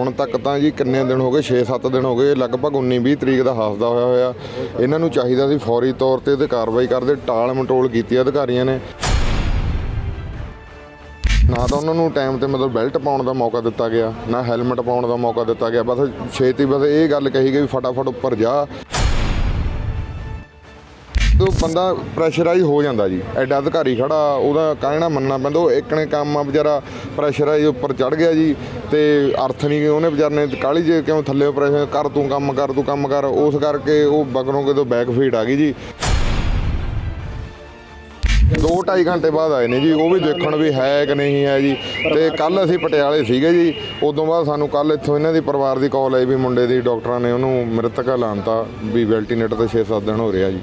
ਹੁਣ ਤੱਕ ਤਾਂ ਜੀ ਕਿੰਨੇ ਦਿਨ ਹੋ ਗਏ? 6-7 ਦਿਨ ਹੋ ਗਏ। ਲਗਭਗ 19-20 ਤਰੀਕ ਦਾ ਹਾਸਦਾ ਹੋਇਆ ਹੋਇਆ। ਇਹਨਾਂ ਨੂੰ ਚਾਹੀਦਾ ਸੀ ਫੌਰੀ ਤੌਰ ਤੇ ਇਹਦੇ ਕਾਰਵਾਈ ਕਰਦੇ, ਟਾਲ ਮਟੋਲ ਕੀਤੀ ਅਧਿਕਾਰੀਆਂ ਨੇ। ਨਾ ਤਾਂ ਉਹਨਾਂ ਨੂੰ ਟਾਈਮ ਤੇ ਮਤਲਬ ਬੈਲਟ ਪਾਉਣ ਦਾ ਮੌਕਾ ਦਿੱਤਾ ਗਿਆ, ਨਾ ਹੈਲਮਟ ਪਾਉਣ ਦਾ ਮੌਕਾ ਦਿੱਤਾ ਗਿਆ। ਬਸ ਛੇਤੀ ਬਸ ਇਹ ਗੱਲ ਕਹੀ ਗਈ ਵੀ ਫਟਾਫਟ ਉੱਪਰ ਜਾ। ਤੋ ਬੰਦਾ ਪ੍ਰੈਸ਼ਰਾਈਜ਼ ਹੋ ਜਾਂਦਾ ਜੀ, ਐਡਾ ਅਧਿਕਾਰੀ ਖੜਾ, ਉਹਦਾ ਕਹਿਣਾ ਮੰਨਣਾ ਪੈਂਦਾ, ਉਹ ਇੱਕ ਨੇ ਕੰਮ ਆ ਵਿਚਾਰਾ ਪ੍ਰੈਸ਼ਰਾਈਜ਼ ਉੱਪਰ ਚੜ ਗਿਆ ਜੀ, ਤੇ ਅਰਥ ਨਹੀਂ ਉਹਨੇ ਵਿਚਾਰੇ ਨੇ ਕਾਲੀ ਜੇ ਕਿਉਂ ਥੱਲੇ ਪ੍ਰੈਸ਼ਰ ਕਰ ਤੂੰ ਕੰਮ ਕਰ, ਤੂੰ ਕੰਮ ਕਰ, ਉਸ ਕਰਕੇ ਉਹ ਬਗਰੋਂ ਕਿਤੋਂ ਬੈਕ ਫੀਡ ਆ ਗਈ ਜੀ। ਦੋ ਢਾਈ ਘੰਟੇ ਬਾਅਦ ਆਏ ਨੇ ਜੀ, ਉਹ ਵੀ ਦੇਖਣ ਵੀ ਹੈ ਕਿ ਨਹੀਂ ਹੈ ਜੀ, ਤੇ ਕੱਲ ਅਸੀਂ ਪਟਿਆਲੇ ਸੀਗੇ ਜੀ, ਉਦੋਂ ਬਾਅਦ ਸਾਨੂੰ ਕੱਲ ਇੱਥੋਂ ਇਹਨਾਂ ਦੀ ਪਰਿਵਾਰ ਦੀ ਕਾਲ ਆਈ ਵੀ ਮੁੰਡੇ ਦੀ, ਡਾਕਟਰਾਂ ਨੇ ਉਹਨੂੰ ਮ੍ਰਿਤਕ ਐਲਾਨਤਾ, ਵੀ ਵੈਲਟੀਨੇਟਰ ਤੇ 6-7 ਦਿਨ ਹੋ ਰਿਹਾ ਜੀ।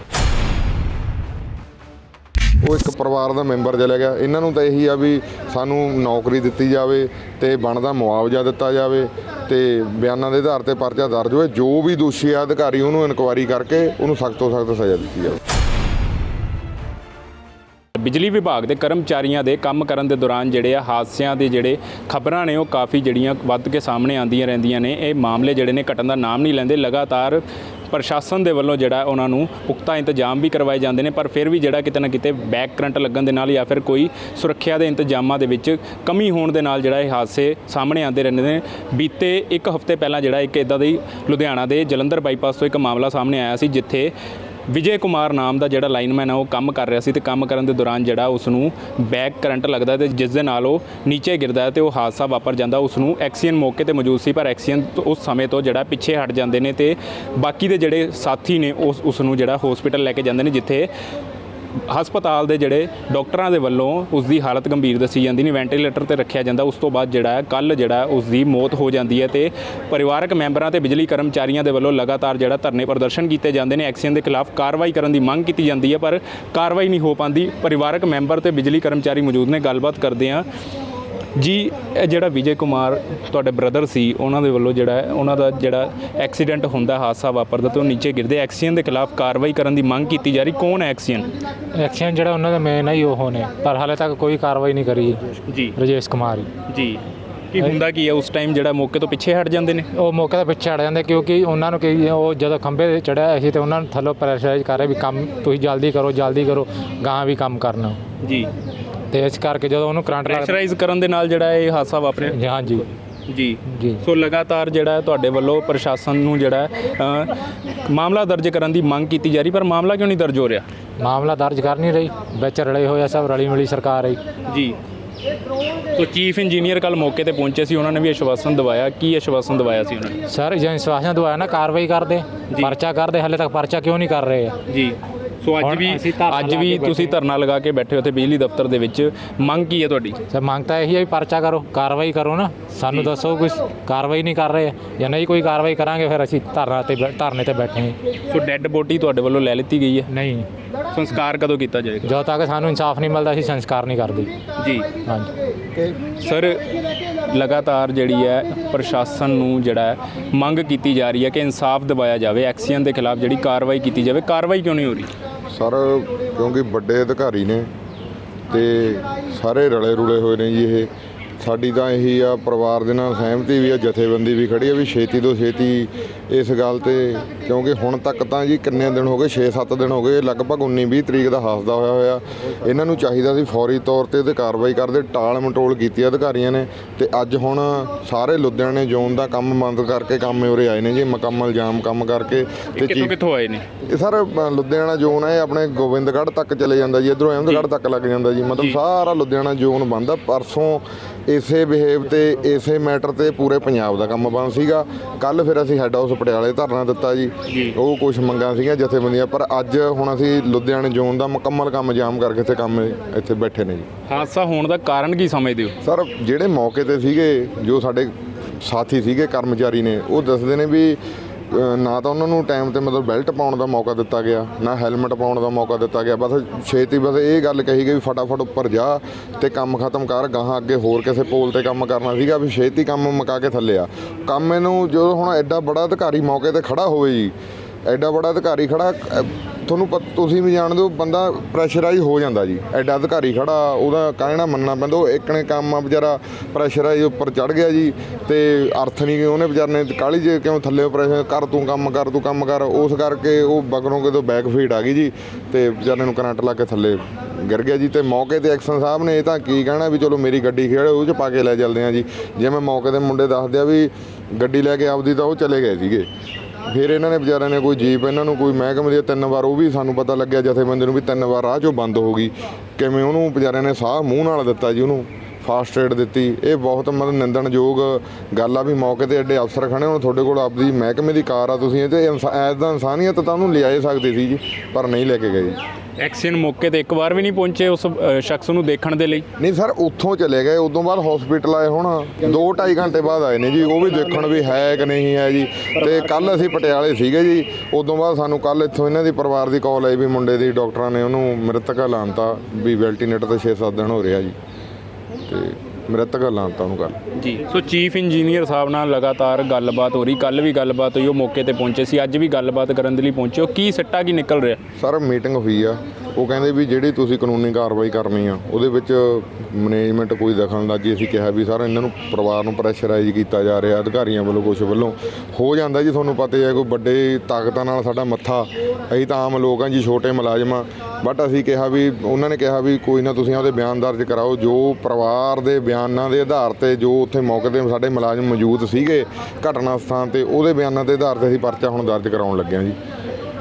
ਉਹ ਇੱਕ ਪਰਿਵਾਰ ਦਾ ਮੈਂਬਰ ਚਲਾ ਗਿਆ। ਇਹਨਾਂ ਨੂੰ ਤਾਂ ਇਹੀ ਆ ਵੀ ਸਾਨੂੰ ਨੌਕਰੀ ਦਿੱਤੀ ਜਾਵੇ ਤੇ ਬਣਦਾ ਮੁਆਵਜ਼ਾ ਦਿੱਤਾ ਜਾਵੇ ਤੇ ਬਿਆਨਾਂ ਦੇ ਆਧਾਰ ਤੇ ਪਰਚਾ ਦਰਜ ਹੋਏ। ਜੋ ਵੀ ਦੋਸ਼ੀ ਆ ਅਧਿਕਾਰੀ ਉਹਨੂੰ ਇਨਕੁਆਇਰੀ ਕਰਕੇ ਉਹਨੂੰ ਸਖਤ ਤੋਂ ਸਖਤ ਸਜ਼ਾ ਦਿੱਤੀ ਜਾਵੇ। ਬਿਜਲੀ ਵਿਭਾਗ ਦੇ ਕਰਮਚਾਰੀਆਂ ਦੇ ਕੰਮ ਕਰਨ ਦੇ ਦੌਰਾਨ ਜਿਹੜੇ ਆ ਹਾਦਸਿਆਂ ਦੇ ਜਿਹੜੇ ਖਬਰਾਂ ਨੇ, ਉਹ ਕਾਫੀ ਜਿਹੜੀਆਂ ਵੱਧ ਕੇ ਸਾਹਮਣੇ ਆਉਂਦੀਆਂ ਰਹਿੰਦੀਆਂ ਨੇ। ਇਹ ਮਾਮਲੇ ਜਿਹੜੇ ਨੇ ਘਟਣ ਦਾ ਨਾਮ ਨਹੀਂ ਲੈਂਦੇ। ਲਗਾਤਾਰ ਪ੍ਰਸ਼ਾਸਨ ਦੇ ਵੱਲੋਂ ਜਿਹੜਾ ਉਹਨਾਂ ਨੂੰ ਪੁਖਤਾ ਇੰਤਜ਼ਾਮ ਵੀ ਕਰਵਾਏ ਜਾਂਦੇ ਨੇ, ਪਰ ਫਿਰ ਵੀ ਜਿਹੜਾ ਕਿਤੇ ਨਾ ਕਿਤੇ ਬੈਕ ਕਰੰਟ ਲੱਗਣ ਦੇ ਨਾਲ ਜਾਂ ਫਿਰ ਕੋਈ ਸੁਰੱਖਿਆ ਦੇ ਇੰਤਜ਼ਾਮਾਂ ਦੇ ਵਿੱਚ ਕਮੀ ਹੋਣ ਦੇ ਨਾਲ ਜਿਹੜਾ ਇਹ ਹਾਦਸੇ ਸਾਹਮਣੇ ਆਉਂਦੇ ਰਹਿੰਦੇ ਨੇ। ਬੀਤੇ ਇੱਕ ਹਫ਼ਤੇ ਪਹਿਲਾਂ ਜਿਹੜਾ ਇੱਕ ਇਦਾਂ ਦੀ ਲੁਧਿਆਣਾ ਦੇ ਜਲੰਧਰ ਬਾਈਪਾਸ ਤੋਂ ਇੱਕ ਮਾਮਲਾ ਸਾਹਮਣੇ ਆਇਆ ਸੀ, ਜਿੱਥੇ ਵਿਜੇ ਕੁਮਾਰ ਨਾਮ ਦਾ ਜਿਹੜਾ ਲਾਈਨਮੈਨ ਆ, ਉਹ ਕੰਮ ਕਰ ਰਿਹਾ ਸੀ ਤੇ ਕੰਮ ਕਰਨ ਦੇ ਦੌਰਾਨ ਜਿਹੜਾ ਉਸ ਨੂੰ ਬੈਕ ਕਰੰਟ ਲੱਗਦਾ ਤੇ ਜਿਸ ਦੇ ਨਾਲ ਉਹ ਨੀਚੇ ਗਿਰਦਾ ਹੈ ਤੇ ਉਹ ਹਾਦਸਾ ਵਾਪਰ ਜਾਂਦਾ। ਉਸ ਨੂੰ ਐਕਸੀਅਨ ਮੌਕੇ ਤੇ ਮੌਜੂਦ ਸੀ, ਪਰ ਐਕਸੀਅਨ ਉਸ ਸਮੇਂ ਤੋਂ ਜਿਹੜਾ ਪਿੱਛੇ ਹਟ ਜਾਂਦੇ ਨੇ ਤੇ ਬਾਕੀ ਦੇ ਜਿਹੜੇ ਸਾਥੀ ਨੇ, ਉਸ ਉਸ ਨੂੰ ਜਿਹੜਾ ਹਸਪੀਟਲ ਲੈ ਕੇ ਜਾਂਦੇ ਨੇ, ਜਿੱਥੇ ਹਸਪਤਾਲ ਦੇ ਜਿਹੜੇ ਡਾਕਟਰਾਂ ਦੇ ਵੱਲੋਂ ਉਸ ਦੀ ਹਾਲਤ ਗੰਭੀਰ ਦੱਸੀ ਜਾਂਦੀ ਨਹੀਂ ਵੈਂਟੀਲੇਟਰ ਤੇ ਰੱਖਿਆ ਜਾਂਦਾ। ਉਸ ਤੋਂ ਬਾਅਦ ਜਿਹੜਾ ਕੱਲ ਜਿਹੜਾ ਉਸ ਦੀ ਮੌਤ ਹੋ ਜਾਂਦੀ ਹੈ ਤੇ ਪਰਿਵਾਰਕ ਮੈਂਬਰਾਂ ਤੇ ਬਿਜਲੀ ਕਰਮਚਾਰੀਆਂ ਦੇ ਵੱਲੋਂ ਲਗਾਤਾਰ ਜਿਹੜਾ ਧਰਨੇ ਪ੍ਰਦਰਸ਼ਨ ਕੀਤੇ ਜਾਂਦੇ ਨੇ। ਐਕਸੀਅਨ ਦੇ ਖਿਲਾਫ ਕਾਰਵਾਈ ਕਰਨ ਦੀ ਮੰਗ ਕੀਤੀ ਜਾਂਦੀ ਹੈ, ਪਰ ਕਾਰਵਾਈ ਨਹੀਂ ਹੋ ਪਾਉਂਦੀ। ਪਰਿਵਾਰਕ ਮੈਂਬਰ ਤੇ ਬਿਜਲੀ ਕਰਮਚਾਰੀ ਮੌਜੂਦ ਨੇ। ਗੱਲਬਾਤ ਕਰਦੇ ਆ ਜੀ ਇਹ ਜਿਹੜਾ ਵਿਜੇ ਕੁਮਾਰ ਤੁਹਾਡੇ ਬ੍ਰਦਰ ਸੀ ਉਹਨਾਂ ਦੇ ਵੱਲੋਂ ਜਿਹੜਾ ਹੈ, ਉਹਨਾਂ ਦਾ ਜਿਹੜਾ ਐਕਸੀਡੈਂਟ ਹੁੰਦਾ ਹਾਦਸਾ ਵਾਪਰਦਾ ਤੇ ਉਹ ਨੀਚੇ ਗਿਰਦੇ ਐਕਸੀਅਨ ਦੇ ਖਿਲਾਫ ਕਾਰਵਾਈ ਕਰਨ ਦੀ ਮੰਗ ਕੀਤੀ ਜਾ ਰਹੀ ਕੌਣ ਹੈ ਐਕਸੀਅਨ ਐਕਸ਼ਨ ਜਿਹੜਾ ਉਹਨਾਂ ਦਾ ਮੇਨ ਹੈ ਹੀ ਉਹ ਨੇ ਪਰ ਹਾਲੇ ਤੱਕ ਕੋਈ ਕਾਰਵਾਈ ਨਹੀਂ ਕਰੀ ਜੀ। ਰਜੇਸ਼ ਕੁਮਾਰ। ਜੀ। ਕੀ ਹੁੰਦਾ ਕੀ ਹੈ ਉਸ ਟਾਈਮ ਜਿਹੜਾ ਮੌਕੇ ਤੋਂ ਪਿੱਛੇ ਹਟ ਜਾਂਦੇ ਨੇ? ਉਹ ਮੌਕੇ ਤੇ ਪਿੱਛੇ ਹਟ ਜਾਂਦੇ ਕਿਉਂਕਿ ਉਹਨਾਂ ਨੂੰ ਕੀ ਉਹ ਜਦੋਂ ਖੰਭੇ ਤੇ ਚੜਿਆ ਸੀ ਤੇ ਉਹਨਾਂ ਨੂੰ ਥੱਲੋਂ ਪ੍ਰੈਸ਼ਰਾਈਜ਼ ਕਰ ਰਹੇ ਵੀ ਕੰਮ ਤੁਸੀਂ ਜਲਦੀ ਕਰੋ ਜਲਦੀ ਕਰੋ ਗਾਂ ਵੀ ਕੰਮ ਕਰਨਾ। ਜੀ। ਤੇ ਇਸ ਕਰਕੇ ਜਦੋਂ ਉਹਨੂੰ ਕਰੰਟ ਲੱਗਦਾ ਪ੍ਰੈਸ਼ਰਾਈਜ਼ ਕਰਨ ਦੇ ਨਾਲ ਜਿਹੜਾ ਇਹ ਹਾਦਸਾ ਵਾਪਰਿਆ? ਜੀ ਹਾਂਜੀ ਜੀ। ਜੀ। ਸੋ ਲਗਾਤਾਰ ਜਿਹੜਾ ਹੈ ਤੁਹਾਡੇ ਵੱਲੋਂ ਪ੍ਰਸ਼ਾਸਨ ਨੂੰ ਜਿਹੜਾ ਹੈ, ਅ, ਮਾਮਲਾ ਦਰਜ ਕਰਨ ਦੀ ਮੰਗ ਕੀਤੀ ਜਾ ਰਹੀ ਪਰ ਮਾਮਲਾ ਕਿਉਂ ਨਹੀਂ ਦਰਜ ਹੋ ਰਿਹਾ? ਮਾਮਲਾ ਦਰਜ ਕਰ ਨਹੀਂ ਰਹੀ। ਵਿੱਚ ਰਲੇ ਹੋਏ ਆ ਸਭ ਰਲੀ ਮਿਲੀ ਸਰਕਾਰ ਹੈ ਜੀ। ਸੋ ਚੀਫ ਇੰਜੀਨੀਅਰ ਕੱਲ ਮੌਕੇ ਤੇ ਪਹੁੰਚੇ ਸੀ ਉਹਨਾਂ ਨੇ ਵੀ ਆਸ਼ਵਾਸਨ ਦਵਾਇਆ। ਕੀ ਆਸ਼ਵਾਸਨ ਦਵਾਇਆ ਸੀ ਉਹਨਾਂ ਨੇ? ਸਰ ਜੇ ਸਵਾਸਾਂ ਦਵਾਇਆ ਨਾ ਕਾਰਵਾਈ ਕਰਦੇ ਪਰਚਾ ਕਰਦੇ ਹਾਲੇ ਤੱਕ ਪਰਚਾ ਕਿਉਂ ਨਹੀਂ ਕਰ ਰਹੇ? ਆ ਜੀ। ਸੋ ਅੱਜ ਵੀ ਅੱਜ ਵੀ ਤੁਸੀਂ ਧਰਨਾ ਲਗਾ ਕੇ ਬੈਠੇ ਹੋ ਤੇ ਬਿਜਲੀ ਦਫ਼ਤਰ ਦੇ ਵਿੱਚ। ਮੰਗ ਕੀ ਹੈ ਤੁਹਾਡੀ? ਸਰ ਮੰਗ ਤਾਂ ਇਹੀ ਹੈ ਵੀ ਪਰਚਾ ਕਰੋ ਕਾਰਵਾਈ ਕਰੋ ਨਾ। ਸਾਨੂੰ ਦੱਸੋ ਕੁਝ ਕਾਰਵਾਈ ਨਹੀਂ ਕਰ ਰਹੇ। ਜਾਂ ਨਹੀਂ ਕੋਈ ਕਾਰਵਾਈ ਕਰਾਂਗੇ ਫਿਰ ਅਸੀਂ ਧਰਨਾ ਤੇ ਬੈ- ਧਰਨੇ ਤੇ ਬੈਠੇ ਹਾਂ। ਸੋ ਡੈੱਡ ਬੋਡੀ ਤੁਹਾਡੇ ਵੱਲੋਂ ਲੈ ਲਿੱਤੀ ਗਈ ਹੈ? ਨਹੀਂ। ਸੰਸਕਾਰ ਕਦੋਂ ਕੀਤਾ ਜਾਏਗਾ? ਜਦੋਂ ਤੱਕ ਸਾਨੂੰ ਇਨਸਾਫ ਨਹੀਂ ਮਿਲਦਾ ਅਸੀਂ ਸੰਸਕਾਰ ਨਹੀਂ ਕਰਦੇ। ਜੀ। ਹਾਂਜੀ। ਸਰ ਲਗਾਤਾਰ ਜਿਹੜੀ ਹੈ ਪ੍ਰਸ਼ਾਸਨ ਨੂੰ ਜਿਹੜਾ ਮੰਗ ਕੀਤੀ ਜਾ ਰਹੀ ਹੈ ਕਿ ਇਨਸਾਫ ਦਿਵਾਇਆ ਜਾਵੇ ਐਕਸੀਅਨ ਦੇ ਖਿਲਾਫ ਜਿਹੜੀ ਕਾਰਵਾਈ ਕੀਤੀ ਜਾਵੇ। ਕਾਰਵਾਈ ਕਿਉਂ ਨਹੀਂ ਹੋ ਰਹੀ? ਸਰ ਕਿਉਂਕਿ ਵੱਡੇ ਅਧਿਕਾਰੀ ਨੇ ਤੇ ਸਾਰੇ ਰਲੇ ਰੁਲੇ ਹੋਏ ਨੇ ਜੀ ਇਹ। ਸਾਡੀ ਤਾਂ ਇਹੀ ਆ ਪਰਿਵਾਰ ਦੇ ਨਾਲ ਸਹਿਮਤੀ ਵੀ ਆ ਜਥੇਬੰਦੀ ਵੀ ਖੜੀ ਆ ਵੀ ਛੇਤੀ ਤੋਂ ਛੇਤੀ ਇਸ ਗੱਲ ਤੇ ਕਿਉਂਕਿ ਹੁਣ ਤੱਕ ਤਾਂ ਜੀ ਕਿੰਨੇ ਦਿਨ ਹੋ ਗਏ 6-7 ਦਿਨ ਹੋ ਗਏ ਲਗਭਗ 19-20 ਤਰੀਕ ਦਾ ਹਾਸਦਾ ਹੋਇਆ ਹੋਇਆ। ਇਹਨਾਂ ਨੂੰ ਚਾਹੀਦਾ ਸੀ ਫੌਰੀ ਤੌਰ ਤੇ ਤੇ ਕਾਰਵਾਈ ਕਰਦੇ ਟਾਲ ਮਟੋਲ ਕੀਤੀ ਅਧਿਕਾਰੀਆਂ ਨੇ। ਤੇ ਅੱਜ ਹੁਣ ਸਾਰੇ ਲੁਧਿਆਣੇ ਜ਼ੋਨ ਦਾ ਕੰਮ ਬੰਦ ਕਰਕੇ ਕੰਮ ਉਰੇ ਆਏ ਨੇ ਜੀ ਮੁਕੰਮਲ ਜਾਮ ਕੰਮ ਕਰਕੇ। ਤੇ ਕਿੱਥੋਂ ਕਿੱਥੋਂ ਆਏ ਨੇ? ਇਹ ਸਰ ਲੁਧਿਆਣਾ ਜ਼ੋਨ ਹੈ ਆਪਣੇ ਗੋਬਿੰਦਗੜ੍ਹ ਤੱਕ ਚਲੇ ਜਾਂਦਾ ਜੀ ਇਧਰੋਂ ਅਹਿਮਦਗੜ੍ਹ ਤੱਕ ਲੱਗ ਜਾਂਦਾ ਜੀ। ਮਤਲਬ ਸਾਰਾ ਲੁਧਿਆਣਾ ਜ਼ੋਨ ਬੰਦ ਆ। ਪਰਸੋਂ ਇਸੇ ਬਿਹੇਵ ਤੇ ਇਸੇ ਮੈਟਰ ਤੇ ਪੂਰੇ ਪੰਜਾਬ ਦਾ ਕੰਮ ਬੰਦ ਸੀਗਾ। ਕੱਲ ਫਿਰ ਅਸੀਂ ਹੈੱਡ ਹਾਊਸ ਪਟਿਆਲੇ ਧਰਨਾ ਦਿੱਤਾ ਜੀ। ਉਹ ਕੁਝ ਮੰਗਾਂ ਸੀਗੀਆਂ ਜਥੇਬੰਦੀਆਂ ਪਰ ਅੱਜ ਹੁਣ ਅਸੀਂ ਲੁਧਿਆਣੇ ਜ਼ੋਨ ਦਾ ਮੁਕੰਮਲ ਕੰਮ ਜਾਮ ਕਰਕੇ ਇੱਥੇ ਕੰਮ ਇੱਥੇ ਬੈਠੇ ਨੇ ਜੀ। ਹਾਦਸਾ ਹੋਣ ਦਾ ਕਾਰਨ ਕੀ ਸਮਝਦੇ ਹੋ? ਸਰ ਜਿਹੜੇ ਮੌਕੇ ਤੇ ਸੀਗੇ ਜੋ ਸਾਡੇ ਸਾਥੀ ਸੀਗੇ ਕਰਮਚਾਰੀ ਨੇ ਉਹ ਦੱਸਦੇ ਨੇ ਵੀ ਨਾ ਤਾਂ ਉਹਨਾਂ ਨੂੰ ਟਾਈਮ ਤੇ ਮਤਲਬ ਬੈਲਟ ਪਾਉਣ ਦਾ ਮੌਕਾ ਦਿੱਤਾ ਗਿਆ, ਨਾ ਹੈਲਮਟ ਪਾਉਣ ਦਾ ਮੌਕਾ ਦਿੱਤਾ ਗਿਆ। ਬਸ ਛੇਤੀ ਬਸ ਇਹ ਗੱਲ ਕਹੀ ਗਈ ਵੀ ਫਟਾਫਟ ਉੱਪਰ ਜਾ ਤੇ ਕੰਮ ਖਤਮ ਕਰ, ਗਾਹਾਂ ਅੱਗੇ ਹੋਰ ਕਿਸੇ ਪੋਲ ਤੇ ਕੰਮ ਕਰਨਾ ਸੀਗਾ ਵੀ ਛੇਤੀ ਕੰਮ ਮੁਕਾ ਕੇ ਥੱਲੇ ਆ। ਕੰਮ ਇਹਨੂੰ ਜਦੋਂ ਹੁਣ ਐਡਾ ਬੜਾ ਅਧਿਕਾਰੀ ਮੌਕੇ ਤੇ ਖੜਾ ਹੋਵੇ ਜੀ ਐਡਾ ਬੜਾ ਅਧਿਕਾਰੀ ਖੜਾ ਤੁਹਾਨੂੰ ਪਤ- ਤੁਸੀਂ ਵੀ ਜਾਣਦੇ ਹੋ, ਬੰਦਾ ਪ੍ਰੈਸ਼ਰਾਈਜ਼ ਹੋ ਜਾਂਦਾ ਜੀ। ਐਡਾ ਅਧਿਕਾਰੀ ਖੜਾ, ਉਹਦਾ ਕਹਿਣਾ ਮੰਨਣਾ ਪੈਂਦਾ, ਉਹ ਇੱਕ ਨੇ ਕੰਮ ਆ ਵਿਚਾਰਾ ਪ੍ਰੈਸ਼ਰਾਈਜ਼ ਉੱਪਰ ਚੜ ਗਿਆ ਜੀ, ਤੇ ਅਰਥ ਨਹੀਂ ਉਹਨੇ ਵਿਚਾਰੇ ਨੇ ਕਾਲੀ ਜੇ ਕਿਉਂ ਥੱਲੇ ਪ੍ਰੈਸ਼ਰ, ਕਰ ਤੂੰ ਕੰਮ, ਕਰ ਤੂੰ ਕੰਮ, ਕਰ, ਉਸ ਕਰਕੇ ਉਹ ਬਗਰੋਂ ਕਿਤੋਂ ਬੈਕ ਫੀਡ ਆ ਗਈ ਜੀ, ਤੇ ਵਿਚਾਰੇ ਨੂੰ ਕਰੰਟ ਲਾ ਕੇ ਥੱਲੇ ਗਿਰ ਗਿਆ ਜੀ, ਤੇ ਮੌਕੇ ਤੇ ਐਕਸ਼ਨ ਸਾਹਿਬ ਨੇ ਇਹ ਤਾਂ ਕੀ ਕਹਿਣਾ ਵੀ ਚਲੋ ਮੇਰੀ ਗੱਡੀ ਖੇੜੇ ਉਹ ਚ ਪਾ ਕੇ ਲੈ ਚੱਲਦੇ ਆ ਜੀ। ਜਿਵੇਂ ਮੌਕੇ ਤੇ ਮੁੰਡੇ ਦੱਸਦੇ ਆ ਵੀ ਗੱਡੀ ਲੈ ਕੇ ਆਪਦੀ ਤਾਂ ਉਹ ਚਲੇ ਗਏ ਸੀਗੇ। ਫਿਰ ਇਹਨਾਂ ਨੇ ਵਿਚਾਰਿਆਂ ਨੇ ਕੋਈ ਜੀਪ, ਇਹਨਾਂ ਨੂੰ ਕੋਈ ਮਹਿਕਮੇ ਦੀ ਤਿੰਨ ਵਾਰ, ਉਹ ਵੀ ਸਾਨੂੰ ਪਤਾ ਲੱਗਿਆ ਜਥੇਬੰਦੀ ਨੂੰ ਵੀ ਤਿੰਨ ਵਾਰ ਰਾਹ ਚੋਂ ਬੰਦ ਹੋ ਗਈ। ਕਿਵੇਂ ਉਹਨੂੰ ਵਿਚਾਰਿਆਂ ਨੇ ਸਾਹ ਮੂੰਹ ਨਾਲ ਦਿੱਤਾ ਜੀ ਉਹਨੂੰ? ਫਾਸਟ ਏਡ ਦਿੱਤੀ। ਇਹ ਬਹੁਤ ਮਤਲਬ ਨਿੰਦਣਯੋਗ ਗੱਲ ਆ ਵੀ ਮੌਕੇ ਤੇ ਐਡੇ ਅਫਸਰ ਖੜੇ ਹੁਣ ਤੁਹਾਡੇ ਕੋਲ ਆਪਦੀ ਮਹਿਕਮੇ ਦੀ ਕਾਰ ਆ ਤੁਸੀਂ ਇਹ ਤੇ ਐਜ਼ ਦਾ ਇਨਸਾਨੀਅਤ ਤਾਂ ਉਹਨੂੰ ਲਿਆਏ ਸਕਦੇ ਸੀ ਜੀ ਪਰ ਨਹੀਂ ਲੈ ਕੇ ਗਏ। ਐਕਸ਼ਨ ਮੌਕੇ ਤੇ ਇੱਕ ਵਾਰ ਵੀ ਨਹੀਂ ਪਹੁੰਚੇ ਉਸ ਸ਼ਖਸ ਨੂੰ ਦੇਖਣ ਦੇ ਲਈ? ਨਹੀਂ ਸਰ ਉੱਥੋਂ ਚਲੇ ਗਏ ਉਦੋਂ ਬਾਅਦ ਹਸਪੀਟਲ ਆਏ ਹੁਣ 2.5 ਘੰਟੇ ਬਾਅਦ ਆਏ ਨੇ ਜੀ ਉਹ ਵੀ ਦੇਖਣ ਵੀ ਹੈ ਕਿ ਨਹੀਂ ਹੈ ਜੀ। ਤੇ ਕੱਲ ਅਸੀਂ ਪਟਿਆਲੇ ਸੀਗੇ ਜੀ ਉਦੋਂ ਬਾਅਦ ਸਾਨੂੰ ਕੱਲ ਇੱਥੋਂ ਇਹਨਾਂ ਦੀ ਪਰਿਵਾਰ ਦੀ ਕਾਲ ਆਈ ਵੀ ਮੁੰਡੇ ਦੀ ਡਾਕਟਰਾਂ ਨੇ ਉਹਨੂੰ ਮ੍ਰਿਤਕ ਐਲਾਨਤਾ ਵੀ ਵੈਲਟੀਨੇਟਰ ਤੇ 6-7 ਦਿਨ ਹੋ ਰਿਹਾ ਜੀ। ਤੇ ਮ੍ਰਿਤਕ ਐਲਾਨਤਾ ਉਹਨੂੰ ਕੱਲ ਜੀ। ਸੋ ਚੀਫ ਇੰਜੀਨੀਅਰ ਸਾਹਿਬ ਨਾਲ ਲਗਾਤਾਰ ਗੱਲਬਾਤ ਹੋ ਰਹੀ ਕੱਲ ਵੀ ਗੱਲਬਾਤ ਹੋਈ ਉਹ ਮੌਕੇ ਤੇ ਪਹੁੰਚੇ ਸੀ ਅੱਜ ਵੀ ਗੱਲਬਾਤ ਕਰਨ ਦੇ ਲਈ ਪਹੁੰਚੇ ਉਹ ਕੀ ਸਿੱਟਾ ਕੀ ਨਿਕਲ ਰਿਹਾ? ਸਰ ਮੀਟਿੰਗ ਹੋਈ ਆ। ਉਹ ਕਹਿੰਦੇ ਵੀ ਜਿਹੜੀ ਤੁਸੀਂ ਕਾਨੂੰਨੀ ਕਾਰਵਾਈ ਕਰਨੀ ਆ, ਉਹਦੇ ਵਿੱਚ ਮੈਨੇਜਮੈਂਟ ਕੋਈ ਦਖਲਅੰਦਾਜ਼ੀ ਅਸੀਂ ਕਿਹਾ ਵੀ ਸਰ, ਇਹਨਾਂ ਨੂੰ ਪਰਿਵਾਰ ਨੂੰ ਪ੍ਰੈਸ਼ਰਾਈਜ਼ ਕੀਤਾ ਜਾ ਰਿਹਾ, ਅਧਿਕਾਰੀਆਂ ਵੱਲੋਂ ਕੁਝ ਵੱਲੋਂ। ਹੋ ਜਾਂਦਾ ਜੀ, ਤੁਹਾਨੂੰ ਪਤਾ ਹੀ ਹੈ ਕੋਈ ਵੱਡੇ ਤਾਕਤਾਂ ਨਾਲ ਸਾਡਾ ਮੱਥਾ। ਅਸੀਂ ਤਾਂ ਆਮ ਲੋਕ ਆ ਜੀ, ਛੋਟੇ ਮੁਲਾਜ਼ਮ ਆ। ਬਟ ਅਸੀਂ ਕਿਹਾ ਵੀ, ਉਹਨਾਂ ਨੇ ਕਿਹਾ ਵੀ ਕੋਈ ਨਾ ਤੁਸੀਂ ਉਹਦੇ ਬਿਆਨ ਦਰਜ ਕਰਾਓ। ਜੋ ਪਰਿਵਾਰ ਦੇ ਬਿਆਨਾਂ ਦੇ ਆਧਾਰ ਤੇ ਜੋ ਉੱਥੇ ਮੌਕੇ ਤੇ ਸਾਡੇ ਮੁਲਾਜ਼ਮ ਮੌਜੂਦ ਸੀਗੇ ਘਟਨਾ ਸਥਾਨ ਤੇ, ਉਹਦੇ ਬਿਆਨਾਂ ਦੇ ਆਧਾਰ ਤੇ ਅਸੀਂ ਪਰਚਾ ਹੁਣ ਦਰਜ ਕਰਾਉਣ ਲੱਗੇ ਹਾਂ ਜੀ।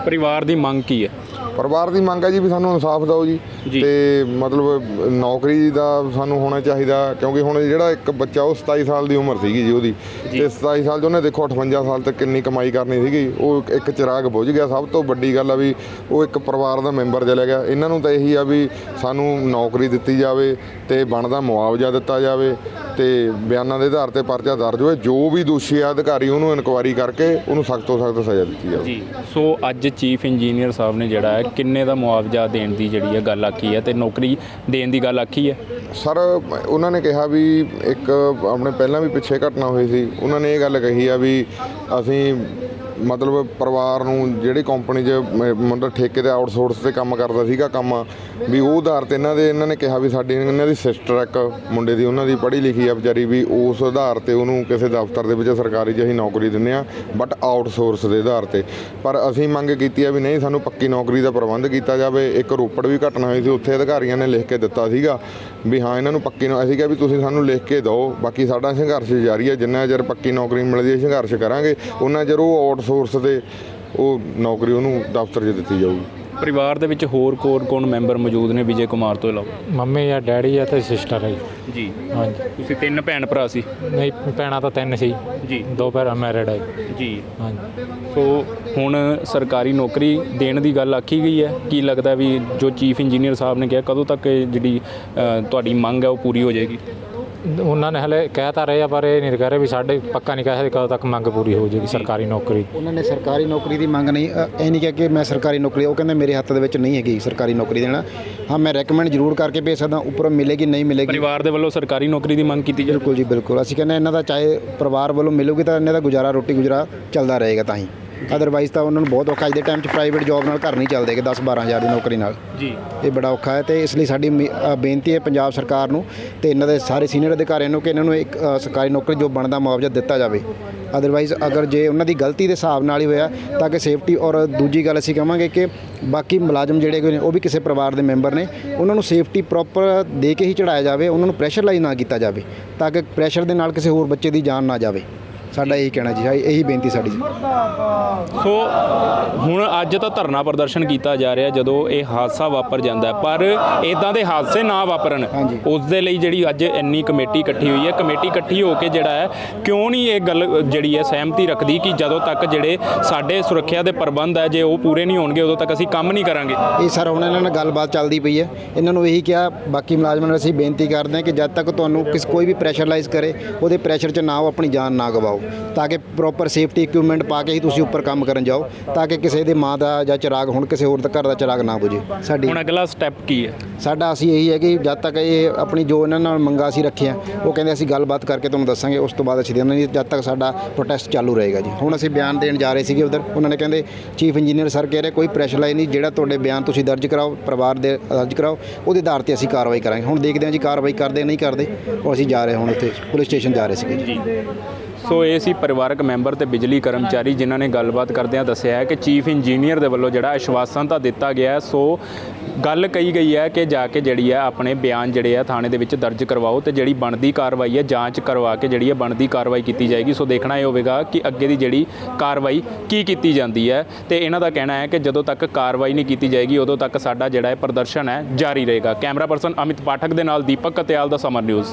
ਪਰਿਵਾਰ ਦੀ ਮੰਗ ਕੀ ਹੈ? ਪਰਿਵਾਰ ਦੀ ਮੰਗ ਹੈ ਜੀ ਵੀ ਸਾਨੂੰ ਇਨਸਾਫ ਦਿਓ ਜੀ। ਤੇ ਮਤਲਬ ਨੌਕਰੀ ਦਾ ਸਾਨੂੰ ਹੋਣਾ ਚਾਹੀਦਾ ਕਿਉਂਕਿ ਹੁਣ ਜਿਹੜਾ ਇੱਕ ਬੱਚਾ ਉਹ 27 ਸਾਲ ਦੀ ਉਮਰ ਸੀਗੀ ਜੀ ਉਹਦੀ ਤੇ 27 ਸਾਲ 'ਚ ਉਹਨੇ ਦੇਖੋ 58 ਸਾਲ ਤੱਕ ਕਿੰਨੀ ਕਮਾਈ ਕਰਨੀ ਸੀਗੀ ਉਹ ਇੱਕ ਚਿਰਾਗ ਬੁਝ ਗਿਆ। ਸਭ ਤੋਂ ਵੱਡੀ ਗੱਲ ਆ ਵੀ ਉਹ ਇੱਕ ਪਰਿਵਾਰ ਦਾ ਮੈਂਬਰ ਚਲਾ ਗਿਆ। ਇਹਨਾਂ ਨੂੰ ਤਾਂ ਇਹੀ ਆ ਵੀ ਸਾਨੂੰ ਨੌਕਰੀ ਦਿੱਤੀ ਜਾਵੇ ਤੇ ਬਣਦਾ ਮੁਆਵਜ਼ਾ ਦਿੱਤਾ ਜਾਵੇ ਤੇ ਬਿਆਨਾਂ ਦੇ ਆਧਾਰ ਤੇ ਪਰਚਾ ਦਰਜ ਹੋਏ ਜੋ ਵੀ ਦੋਸ਼ੀ ਆ ਅਧਿਕਾਰੀ ਉਹਨੂੰ ਇਨਕੁਆਇਰੀ ਕਰਕੇ ਉਹਨੂੰ ਸਖਤ ਤੋਂ ਸਖਤ ਸਜ਼ਾ ਦਿੱਤੀ ਜਾਵੇ। ਜੀ। ਸੋ ਅੱਜ ਚੀਫ ਇੰਜੀਨੀਅਰ ਸਾਹਿਬ ਨੇ ਜਿਹੜਾ ਹੈ ਕਿੰਨੇ ਦਾ ਮੁਆਵਜ਼ਾ ਦੇਣ ਦੀ ਜਿਹੜੀ ਹੈ ਗੱਲ ਆਖੀ ਹੈ ਤੇ ਨੌਕਰੀ ਦੇਣ ਦੀ ਗੱਲ ਆਖੀ ਹੈ? ਸਰ, ਉਹਨਾਂ ਨੇ ਕਿਹਾ ਵੀ ਇੱਕ ਆਪਣੇ ਪਹਿਲਾਂ ਵੀ ਪਿੱਛੇ ਘਟਨਾ ਹੋਈ ਸੀ। ਉਹਨਾਂ ਨੇ ਇਹ ਗੱਲ ਕਹੀ ਆ ਵੀ ਅਸੀਂ ਮਤਲਬ ਪਰਿਵਾਰ ਨੂੰ ਜਿਹੜੀ ਕੰਪਨੀ 'ਚ ਮੁੰਡਾ ਠੇਕੇ ਤੇ ਆਊਟਸੋਰਸ ਤੇ ਕੰਮ ਕਰਦਾ ਸੀਗਾ ਕੰਮ, ਵੀ ਉਹ ਆਧਾਰ ਤੇ ਇਹਨਾਂ ਦੇ, ਇਹਨਾਂ ਨੇ ਕਿਹਾ ਵੀ ਸਾਡੀ, ਇਹਨਾਂ ਦੀ ਸਿਸਟਰ ਇੱਕ ਮੁੰਡੇ ਦੀ, ਉਹਨਾਂ ਦੀ ਪੜ੍ਹੀ ਲਿਖੀ ਆ ਵਿਚਾਰੀ ਵੀ ਉਸ ਆਧਾਰ ਤੇ ਉਹਨੂੰ ਕਿਸੇ ਦਫ਼ਤਰ ਦੇ ਵਿੱਚ ਸਰਕਾਰੀ 'ਚ ਅਸੀਂ ਨੌਕਰੀ ਦਿੰਦੇ ਆ ਬਟ ਆਊਟਸੋਰਸ ਦੇ ਆਧਾਰ ਤੇ। ਪਰ ਅਸੀਂ ਮੰਗ ਕੀਤੀ ਆ ਵੀ ਨਹੀਂ, ਸਾਨੂੰ ਪੱਕੀ ਨੌਕਰੀ ਦਾ ਪ੍ਰਬੰਧ ਕੀਤਾ ਜਾਵੇ। ਇੱਕ ਰੋਪੜ ਵੀ ਘਟਨਾ ਹੋਈ ਸੀ, ਉੱਥੇ ਅਧਿਕਾਰੀਆਂ ਨੇ ਲਿਖ ਕੇ ਦਿੱਤਾ ਸੀਗਾ ਵੀ ਹਾਂ, ਇਹਨਾਂ ਨੂੰ ਪੱਕੀ ਨੌ, ਅਸੀਂ ਕਿਹਾ ਵੀ ਤੁਸੀਂ ਸਾਨੂੰ ਲਿਖ ਕੇ ਦਿਓ, ਬਾਕੀ ਸਾਡਾ ਸੰਘਰਸ਼ ਜਾਰੀ ਹੈ ਜਿੰਨਾ ਚਿਰ ਪੱਕੀ ਨੌਕਰੀ ਮਿਲਦੀ ਹੈ ਸੰਘਰਸ਼ ਕਰਾਂਗੇ। ਉਹਨਾਂ ਚਿਰ ਉਹ ਆਊਟ ਆਊਟਸੋਰਸ ਤੇ ਉਹ ਨੌਕਰੀ ਉਹਨੂੰ ਦਫ਼ਤਰ 'ਚ ਦਿੱਤੀ ਜਾਊਗੀ। ਪਰਿਵਾਰ ਦੇ ਵਿੱਚ ਹੋਰ ਕੋਰ ਕੌਣ ਮੈਂਬਰ ਮੌਜੂਦ ਨੇ ਵਿਜੇ ਕੁਮਾਰ ਤੋਂ ਇਲਾਵਾ? ਮੰਮੀ ਆ ਡੈਡੀ ਆ ਤੇ ਸਿਸਟਰ ਹੈ ਜੀ। ਜੀ। ਹਾਂਜੀ। ਤੁਸੀਂ ਤਿੰਨ ਭੈਣ ਭਰਾ ਸੀ? ਨਹੀਂ ਭੈਣਾਂ ਤਾਂ ਤਿੰਨ ਸੀ। ਜੀ। ਦੋ ਭੈਣਾਂ ਮੈਰਿਡ ਹੈ। ਜੀ। ਹਾਂਜੀ। ਸੋ ਹੁਣ ਸਰਕਾਰੀ ਨੌਕਰੀ ਦੇਣ ਦੀ ਗੱਲ ਆਖੀ ਗਈ ਹੈ। ਕੀ ਲੱਗਦਾ ਵੀ ਜੋ ਚੀਫ ਇੰਜੀਨੀਅਰ ਸਾਹਿਬ ਨੇ ਕਿਹਾ ਕਦੋਂ ਤੱਕ ਇਹ ਜਿਹੜੀ ਅ, ਤੁਹਾਡੀ ਮੰਗ ਹੈ ਉਹ ਪੂਰੀ ਹੋ ਜਾਏਗੀ? ਉਹਨਾਂ ਨੇ ਹਲੇ ਕਹਿ ਤਾਂ ਰਹੇ ਆ ਪਰ ਇਹ ਨਹੀਂ ਕਹਿ ਰਹੇ ਵੀ ਸਾਡੇ ਪੱਕਾ ਨਹੀਂ ਕਹਿ ਸਕਦੇ ਕਦੋਂ ਤੱਕ ਮੰਗ ਪੂਰੀ ਹੋ ਜਾਏਗੀ ਸਰਕਾਰੀ ਨੌਕਰੀ। ਉਹਨਾਂ ਨੇ ਸਰਕਾਰੀ ਨੌਕਰੀ ਦੀ ਮੰਗ ਨਹੀਂ ਅ, ਇਹ ਨਹੀਂ ਕਿਹਾ ਕਿ ਮੈਂ ਸਰਕਾਰੀ ਨੌਕਰੀ ਉਹ ਕਹਿੰਦੇ ਮੇਰੇ ਹੱਥ ਦੇ ਵਿੱਚ ਨਹੀਂ ਹੈਗੀ ਸਰਕਾਰੀ ਨੌਕਰੀ ਦੇਣਾ। ਹਾਂ ਮੈਂ ਰეკਮੈਂਡ ਜ਼ਰੂਰ ਕਰਕੇ ਭੇਜ ਸਕਦਾ ਉੱਪਰੋਂ ਮਿਲੇਗੀ ਨਹੀਂ ਮਿਲੇਗੀ। ਪਰਿਵਾਰ ਦੇ ਵੱਲੋਂ ਸਰਕਾਰੀ ਨੌਕਰੀ ਦੀ ਮੰਗ ਕੀਤੀ ਜਾਵੇ ਬਿਲਕੁਲ ਜੀ ਬਿਲਕੁਲ। ਅਸੀਂ ਕਹਿੰਦੇ ਇਹਨਾਂ ਦਾ ਚਾਹੇ ਪਰਿਵਾਰ ਵੱਲੋਂ ਮਿਲੂਗੀ ਤਾਂ ਇਹਨਾਂ ਦਾ ਗੁਜ਼ਾਰਾ ਰੋਟੀ ਗੁਜ਼ਾਰਾ ਚੱਲਦਾ ਰਹੇਗਾ ਤਾਂ ਹੀ। ਅਦਰਵਾਈਜ਼ ਤਾਂ ਉਹਨਾਂ ਨੂੰ ਬਹੁਤ ਔਖਾ ਅੱਜ ਦੇ ਟਾਈਮ 'ਚ ਪ੍ਰਾਈਵੇਟ ਜੌਬ ਨਾਲ ਘਰ ਨਹੀਂ ਚੱਲਦੇ ਕਿ 10 12000 ਦੀ ਨੌਕਰੀ ਨਾਲ। ਜੀ। ਇਹ ਬੜਾ ਔਖਾ ਹੈ ਤੇ ਇਸ ਲਈ ਸਾਡੀ ਮੇ- ਅ, ਬੇਨਤੀ ਹੈ ਪੰਜਾਬ ਸਰਕਾਰ ਨੂੰ ਤੇ ਇਹਨਾਂ ਦੇ ਸਾਰੇ ਸੀਨੀਅਰ ਅਧਿਕਾਰੀਆਂ ਨੂੰ ਕਿ ਇਹਨਾਂ ਨੂੰ ਇੱਕ ਅ, ਸਰਕਾਰੀ ਨੌਕਰੀ ਜੋ ਬਣਦਾ ਮੁਆਵਜ਼ਾ ਦਿੱਤਾ ਜਾਵੇ। ਅਦਰਵਾਈਜ਼ ਅਗਰ ਜੇ ਉਹਨਾਂ ਦੀ ਗਲਤੀ ਦੇ ਹਿਸਾਬ ਨਾਲ ਹੀ ਹੋਇਆ ਤਾਂ ਕਿ ਸੇਫਟੀ ਔਰ ਦੂਜੀ ਗੱਲ ਅਸੀਂ ਕਹਾਂਗੇ ਕਿ ਬਾਕੀ ਮੁਲਾਜ਼ਮ ਜਿਹੜੇ ਕੋਈ ਨੇ ਉਹ ਵੀ ਕਿਸੇ ਪਰਿਵਾਰ ਦੇ ਮੈਂਬਰ ਨੇ ਉਹਨਾਂ ਨੂੰ ਸੇਫਟੀ ਪ੍ਰੋਪਰ ਦੇ ਕੇ ਹੀ ਚੜਾਇਆ ਜਾਵੇ ਉਹਨਾਂ ਨੂੰ ਪ੍ਰੈਸ਼ਰਲਾਈਜ਼ ਨਾ ਕੀਤਾ ਜਾਵੇ ਤਾਂ ਕਿ ਪ੍ਰੈਸ਼ਰ ਦੇ ਨਾਲ ਕਿਸੇ ਹੋਰ ਬੱਚੇ ਦੀ ਜਾਨ ਨਾ ਜਾਵੇ। ਸਾਡਾ ਇਹੀ ਕਹਿਣਾ ਜੀ ਇਹੀ ਬੇਨਤੀ ਸਾਡੀ ਜੀ। ਸੋ ਹੁਣ ਅੱਜ ਤਾਂ ਧਰਨਾ ਪ੍ਰਦਰਸ਼ਨ ਕੀਤਾ ਜਾ ਰਿਹਾ ਜਦੋਂ ਇਹ ਹਾਦਸਾ ਵਾਪਰ ਜਾਂਦਾ ਹੈ ਪਰ ਇਦਾਂ ਦੇ ਹਾਦਸੇ ਨਾ ਵਾਪਰਨ। ਹਾਂਜੀ। ਉਸ ਦੇ ਲਈ ਜਿਹੜੀ ਅੱਜ ਇੰਨੀ ਕਮੇਟੀ ਇਕੱਠੀ ਹੋਈ ਹੈ ਕਮੇਟੀ ਇਕੱਠੀ ਹੋ ਕੇ ਜਿਹੜਾ ਹੈ ਕਿਉਂ ਨਹੀਂ ਇਹ ਗੱਲ ਜਿਹੜੀ ਹੈ ਸਹਿਮਤੀ ਰੱਖਦੀ ਕਿ ਜਦੋਂ ਤੱਕ ਜਿਹੜੇ ਸਾਡੇ ਸੁਰੱਖਿਆ ਦੇ ਪ੍ਰਬੰਧ ਹੈ ਜੇ ਉਹ ਪੂਰੇ ਨਹੀਂ ਹੋਣਗੇ ਉਦੋਂ ਤੱਕ ਅਸੀਂ ਕੰਮ ਨਹੀਂ ਕਰਾਂਗੇ। ਇਹ ਸਰ ਹੁਣ ਇਹਨਾਂ ਨਾਲ ਗੱਲਬਾਤ ਚੱਲਦੀ ਪਈ ਹੈ। ਇਹਨਾਂ ਨੂੰ ਇਹੀ ਕਿਹਾ ਬਾਕੀ ਮੁਲਾਜ਼ਮਾਂ ਨੂੰ ਅਸੀਂ ਬੇਨਤੀ ਕਰਦੇ ਹਾਂ ਕਿ ਜਦ ਤੱਕ ਤੁਹਾਨੂੰ ਕਿਸ ਕੋਈ ਵੀ ਪ੍ਰੈਸ਼ਰਾਈਜ਼ ਕਰੇ ਉਹਦੇ ਪ੍ਰੈਸ਼ਰ 'ਚ ਨਾ ਆਓ ਆਪਣੀ ਜਾਨ ਨਾ ਗਵਾਓ। ਤਾਂ ਕਿ ਪ੍ਰੋਪਰ ਸੇਫਟੀ ਇਕਵਿਪਮੈਂਟ ਪਾ ਕੇ ਹੀ ਤੁਸੀਂ ਉੱਪਰ ਕੰਮ ਕਰਨ ਜਾਓ ਤਾਂ ਕਿ ਕਿਸੇ ਦੇ ਮਾਂ ਦਾ ਜਾਂ ਚਿਰਾਗ ਹੁਣ ਕਿਸੇ ਹੋਰ ਦਾ ਘਰ ਦਾ ਚਿਰਾਗ ਨਾ ਬੁਝੇ। ਸਾਡੀ ਹੁਣ ਅਗਲਾ ਸਟੈਪ ਕੀ ਹੈ? ਸਾਡਾ ਅਸੀਂ ਇਹੀ ਹੈ ਕਿ ਜਦ ਤੱਕ ਇਹ ਆਪਣੀ ਜੋ ਇਹਨਾਂ ਨਾਲ ਮੰਗਾ ਅਸੀਂ ਰੱਖੀਆਂ ਉਹ ਕਹਿੰਦੇ ਅਸੀਂ ਗੱਲਬਾਤ ਕਰਕੇ ਤੁਹਾਨੂੰ ਦੱਸਾਂਗੇ ਉਸ ਤੋਂ ਬਾਅਦ ਅਸੀਂ ਦੇਣਾ ਨਹੀਂ ਜਦ ਤੱਕ ਸਾਡਾ ਪ੍ਰੋਟੈਸਟ ਚਾਲੂ ਰਹੇਗਾ ਜੀ। ਹੁਣ ਅਸੀਂ ਬਿਆਨ ਦੇਣ ਜਾ ਰਹੇ ਸੀਗੇ ਉਧਰ ਉਹਨਾਂ ਨੇ ਕਹਿੰਦੇ ਚੀਫ ਇੰਜੀਨੀਅਰ ਸਰ ਕਹਿ ਰਹੇ ਕੋਈ ਪ੍ਰੈਸ਼ਰ ਲਾਈ ਨਹੀਂ ਜਿਹੜਾ ਤੁਹਾਡੇ ਬਿਆਨ ਤੁਸੀਂ ਦਰਜ ਕਰਾਓ ਪਰਿਵਾਰ ਦੇ ਦਰਜ ਕਰਾਓ ਉਹਦੇ ਆਧਾਰ ਤੇ ਅਸੀਂ ਕਾਰਵਾਈ ਕਰਾਂਗੇ। ਹੁਣ ਦੇਖਦੇ ਹਾਂ ਜੀ ਕਾਰਵਾਈ ਕਰਦੇ ਨਹੀਂ ਕਰਦੇ ਉਹ ਅਸੀਂ ਜਾ ਰਹੇ ਹੁਣ ਉੱਥੇ ਪੁਲਿਸ ਸਟੇਸ਼ਨ ਜਾ ਰਹੇ ਸੀਗੇ ਜੀ। ਸੋ ਇਹ ਸੀ ਪਰਿਵਾਰਕ ਮੈਂਬਰ ਤੇ ਬਿਜਲੀ ਕਰਮਚਾਰੀ ਜਿਨ੍ਹਾਂ ਨੇ ਗੱਲਬਾਤ ਕਰਦਿਆਂ ਦੱਸਿਆ ਹੈ ਕਿ ਚੀਫ ਇੰਜੀਨੀਅਰ ਦੇ ਵੱਲੋਂ ਜਿਹੜਾ ਆਸ਼ਵਾਸਨ ਤਾਂ ਦਿੱਤਾ ਗਿਆ ਹੈ, ਸੋ ਗੱਲ ਕਹੀ ਗਈ ਹੈ ਕਿ ਜਾ ਕੇ ਜਿਹੜੀ ਹੈ ਆਪਣੇ ਬਿਆਨ ਜਿਹੜੇ ਆ ਥਾਣੇ ਦੇ ਵਿੱਚ ਦਰਜ ਕਰਵਾਓ ਤੇ ਜਿਹੜੀ ਬਣਦੀ ਕਾਰਵਾਈ ਹੈ ਜਾਂਚ ਕਰਵਾ ਕੇ ਜਿਹੜੀ ਹੈ ਬਣਦੀ ਕਾਰਵਾਈ ਕੀਤੀ ਜਾਏਗੀ। ਸੋ ਦੇਖਣਾ ਇਹ ਹੋਵੇਗਾ ਕਿ ਅੱਗੇ ਦੀ ਜਿਹੜੀ ਕਾਰਵਾਈ ਕੀ ਕੀਤੀ ਜਾਂਦੀ ਹੈ ਤੇ ਇਹਨਾਂ ਦਾ ਕਹਿਣਾ ਹੈ ਕਿ ਜਦੋਂ ਤੱਕ ਕਾਰਵਾਈ ਨਹੀਂ ਕੀਤੀ ਜਾਏਗੀ ਉਦੋਂ ਤੱਕ ਸਾਡਾ ਜਿਹੜਾ ਹੈ ਪ੍ਰਦਰਸ਼ਨ ਹੈ ਜਾਰੀ ਰਹੇਗਾ। ਕੈਮਰਾ ਪਰਸਨ ਅਮਿਤ ਪਾਠਕ ਦੇ ਨਾਲ ਦੀਪਕ ਕਤਿਆਲ ਦਾ ਸਮਰ ਨਿਊਜ਼।